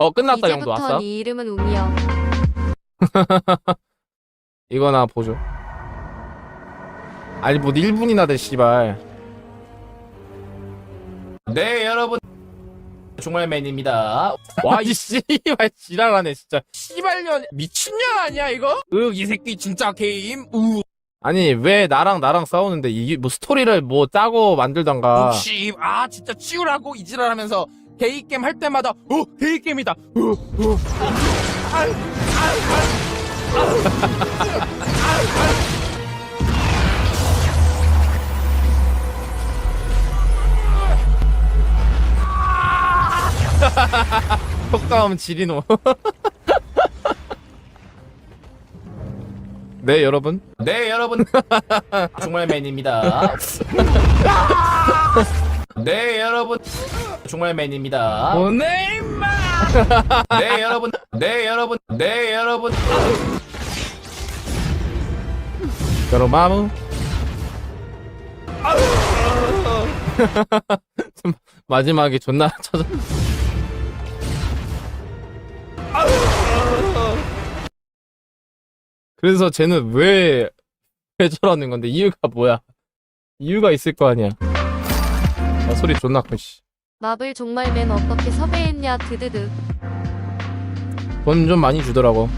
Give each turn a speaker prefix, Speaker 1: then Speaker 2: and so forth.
Speaker 1: 어 끝났다 형도
Speaker 2: 이제부터
Speaker 1: 왔어?
Speaker 2: 네 이름은 웅이여.
Speaker 1: 이거나 보죠. 아니 뭐 1분이나 돼 씨발.
Speaker 3: 네 여러분. 종말맨입니다.
Speaker 1: 와 이 씨발 지랄하네 진짜. 씨발년 미친년 아니야 이거? 으이 새끼 진짜 게임. 우. 아니 왜 나랑 나랑 싸우는데 이게 뭐 스토리를 뭐 짜고 만들던가.
Speaker 4: 혹시 아 진짜 치우라고 이지랄하면서 게이 게임 할 때마다 어 게이 게임이다. 어, 어.
Speaker 1: 효과음 지리노 네 여러분
Speaker 3: 네 여러분 종말맨입니다 네 여러분. 종말맨입니다.
Speaker 4: 오네 임마.
Speaker 3: 네 여러분. 네 여러분. 네 여러분.
Speaker 1: 여러분 마무. 마지막에 존나 찾아 그래서 쟤는 왜, 왜 저러는 건데? 이유가 뭐야? 이유가 있을 거 아니야 아, 소리 존나 커씨
Speaker 2: 마블 종말맨 어떻게 섭외했냐 드드드.
Speaker 1: 돈좀 많이 주더라고